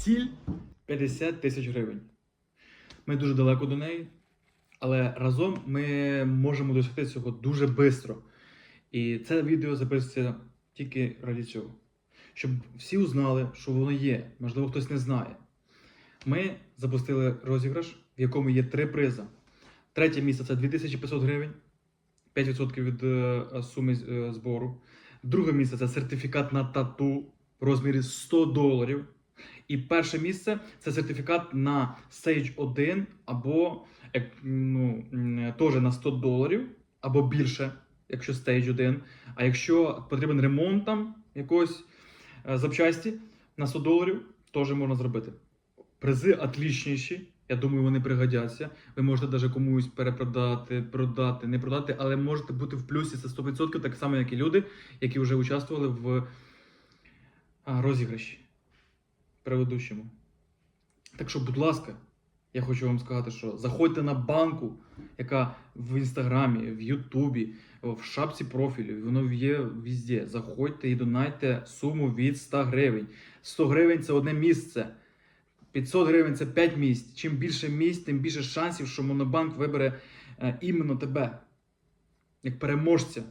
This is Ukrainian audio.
Ціль 50 тисяч гривень. Ми дуже далеко до неї, але разом ми можемо досягти цього дуже швидко. І це відео записується тільки раді цього. Щоб всі узнали, що воно є. Можливо, хтось не знає. Ми запустили розіграш, в якому є три приза. Третє місце це 2500 гривень, 5% від е, суми е, збору. Друге місце це сертифікат на тату в розмірі 100 доларів. І перше місце це сертифікат на Stage 1 або ну, теж на 100 доларів, або більше, якщо Stage 1. А якщо потрібен ремонт там якогось е, запчасті на 100 доларів, теж можна зробити. Призи отлічніші. Я думаю, вони пригодяться. Ви можете навіть комусь перепродати, продати, не продати, але можете бути в плюсі це 100%, так само, як і люди, які вже участвували в розіграші предыдущому. Так що, будь ласка, я хочу вам сказати, що заходьте на банку, яка в інстаграмі, в Ютубі, в шапці профілю, воно є везде. Заходьте і донайте суму від 100 гривень. 100 гривень це одне місце. 500 гривень це 5 місць. Чим більше місць, тим більше шансів, що Монобанк вибере е, іменно тебе як переможця